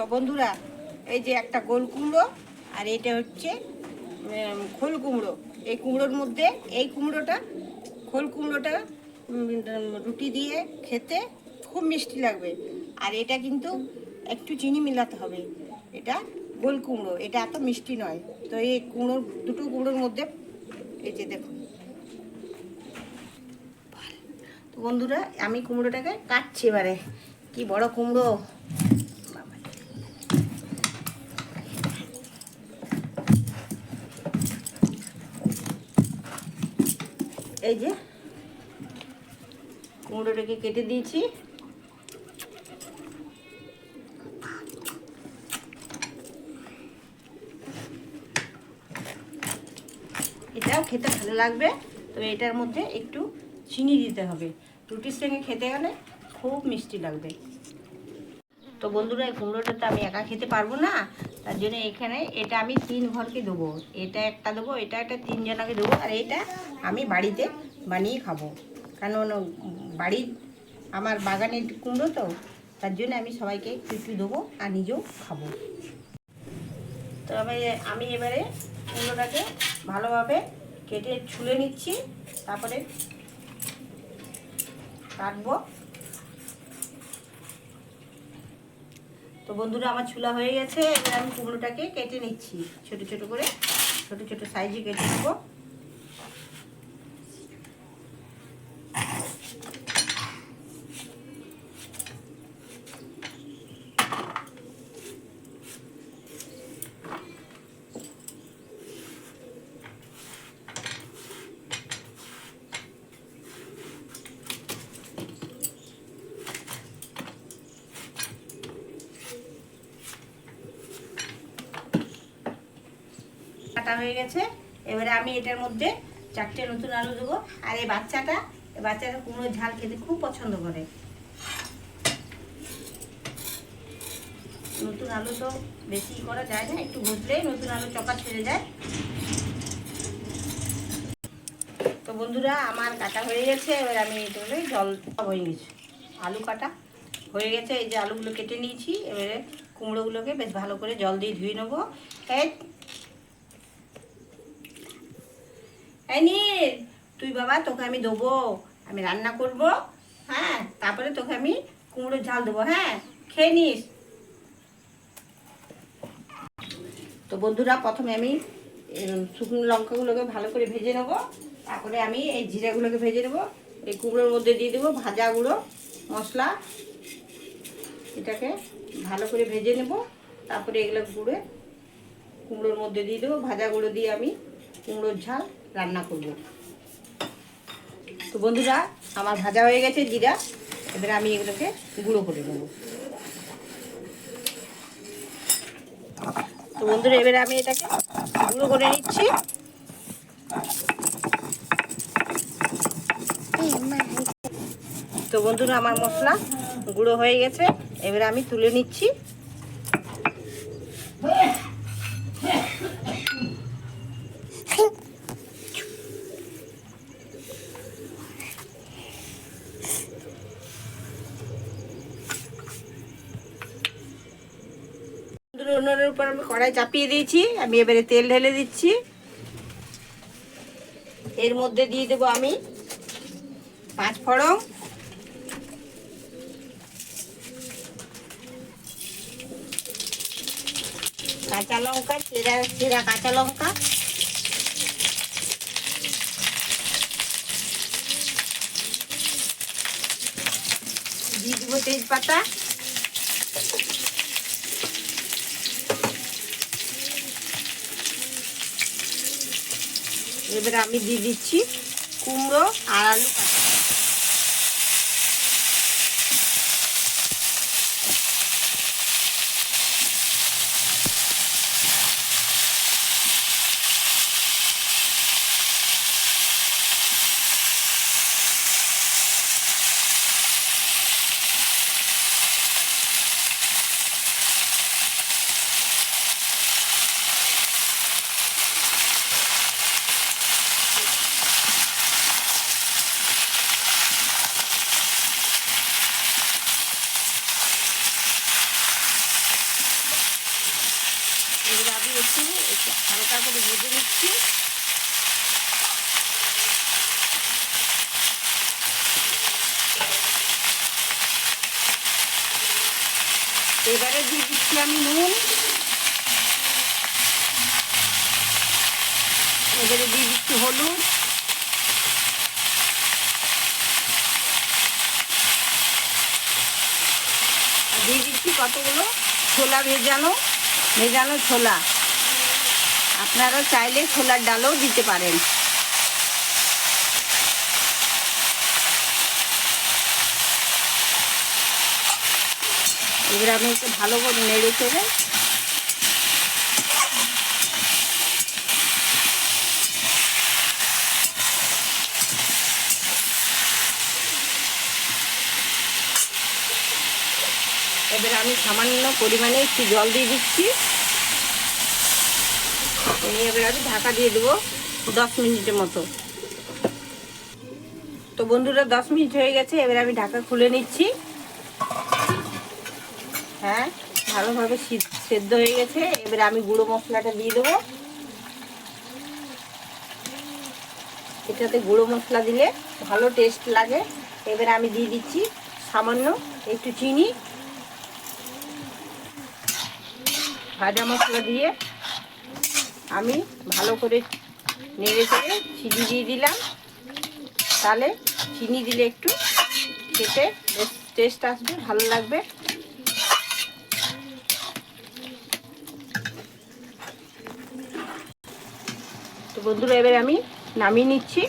তো বন্ধুরা, এই যে একটা গোল কুমড়ো আর এটা হচ্ছে খোল কুমড়ো। এই কুমড়োর মধ্যে, এই কুমড়োটা, খোল কুমড়োটা রুটি দিয়ে খেতে খুব মিষ্টি লাগবে। আর এটা কিন্তু একটু চিনি মিলাতে হবে। এটা গোল কুমড়ো, এটা এত মিষ্টি নয়। তো এই কুমড়ো, দুটো কুমড়োর মধ্যে, এই যে দেখুন। তো বন্ধুরা, আমি কুমড়োটাকে কাটছি এবারে। কি বড় কুমড়ো। এই যে, কুমড়োটাকে কেটে দিয়েছি। এটাও খেতে ভালো লাগবে, তবে এটার মধ্যে একটু চিনি দিতে হবে। রুটির সঙ্গে খেতে গেলে খুব মিষ্টি লাগবে। তো বন্ধুরা, এই কুমড়োটা তো আমি একা খেতে পারব না তার জন্য এখানে এটা আমি তিন ঘরকে দেবো। এটা একটা দেবো, এটা একটা তিনজনাকে দেবো, আর এটা আমি বাড়িতে বানিয়ে খাব। কারণ বাড়ির আমার বাগানের কুমড়ো তো, তার জন্য আমি সবাইকে একটু একটু দেবো আর নিজেও খাব। তো আমি আমি এবারে কুমড়োটাকে ভালোভাবে কেটে ছুলে নিচ্ছি, তারপরে কাটবো। তো বন্ধুরা, আমার ছুলা হয়ে গেছে। এবার আমি কুমড়োটাকে কেটে নিচ্ছি। ছোট ছোট করে, ছোট ছোট সাইজে কেটে নেব। কাটা হয়ে গেছে। এবারে আমি এটার মধ্যে চারটে নতুন আলু দেবো। আর এই বাচ্চাটা এই বাচ্চাটা কুমড়োর ঝাল খেতে খুব পছন্দ করে। নতুন আলু তো বেশি করা যায় না, একটু ঘষলেই নতুন আলু চকা ছেড়ে যায়। তো বন্ধুরা, আমার কাটা হয়ে গেছে। এবার আমি এটাকে জল হয়ে গেছে আলু কাটা হয়ে গেছে। এই যে আলুগুলো কেটে নিয়েছি। এবারে কুমড়োগুলোকে বেশ ভালো করে জল দিয়ে ধুয়ে নেব। এই এই নীল, তুই বাবা তোকে আমি দেবো। আমি রান্না করব হ্যাঁ? তারপরে তোকে আমি কুমড়োর ঝাল দেবো হ্যাঁ? খেয়ে নিস। তো বন্ধুরা, প্রথমে আমি শুকনো লঙ্কাগুলোকে ভালো করে ভেজে নেব। তারপরে আমি এই জিরাগুলোকে ভেজে নেব। এই কুমড়োর মধ্যে দিয়ে দেবো ভাজা গুঁড়ো, মশলা। এটাকে ভালো করে ভেজে নেব। তারপরে এগুলো গুঁড়ে কুমড়োর মধ্যে দিয়ে দেবো। ভাজা গুঁড়ো দিয়ে আমি কুমড়োর ঝাল রান্না করব। তো বন্ধুরা, আমার ভাজা হয়ে গেছে জিরা। এবারে আমি এগুলোকে গুঁড়ো করে নেব। তো বন্ধুরা, এবারে আমি এটাকে গুঁড়ো করে নিচ্ছি। তো বন্ধুরা, আমার মশলা গুঁড়ো হয়ে গেছে। এবারে আমি তুলে নিচ্ছি। উপর আমি কড়াই চাপিয়ে দিয়েছি, আমি এবারে তেল ঢেলে দিচ্ছি। এর মধ্যে দিয়ে দেবো আমি পাঁচ ফড়ং কাঁচা লঙ্কা, চেরা চেরা কাঁচা লঙ্কা। দিয়ে দেবো তেজপাতা। এবারে আমি দিয়ে দিচ্ছি কুমড়ো আর আলু কাটা একটু হালকা করে ভেজে নিচ্ছি এবারে দিয়ে দিচ্ছি আমি নুন। এবারে দিয়ে দিচ্ছি হলুদ। দিয়ে দিচ্ছি কতগুলো? ছোলা ভেজানো ভেজানো ছোলা। আপনারা চাইলে ছোলার ডালও দিতে পারেন। এবার আমি একটু ভালো করে নেড়ে চেড়ে এবার আমি সামান্য পরিমাণে একটু জল দিয়ে দিচ্ছি। নিয়ে এবার আমি ঢাকা দিয়ে দেবো দশ মিনিটের মতো। তো বন্ধুরা, দশ মিনিট হয়ে গেছে, এবার আমি ঢাকা খুলে নিচ্ছি। হ্যাঁ ভালোভাবে সেদ্ধ হয়ে গেছে, এবার আমি গুঁড়ো মশলাটা দিয়ে দেবো। এটাতে গুঁড়ো মশলা দিলে ভালো টেস্ট লাগে। এবার আমি দিয়ে দিচ্ছি সামান্য একটু চিনি। ভাজা মশলা দিয়ে আমি ভালো করে নেড়ে চেড়ে চিনি দিয়ে দিলাম। তাহলে চিনি দিলে একটু খেতে টেস্ট আসবে, ভালো লাগবে। তো বন্ধুরা, এবার আমি নামিয়ে নিচ্ছি।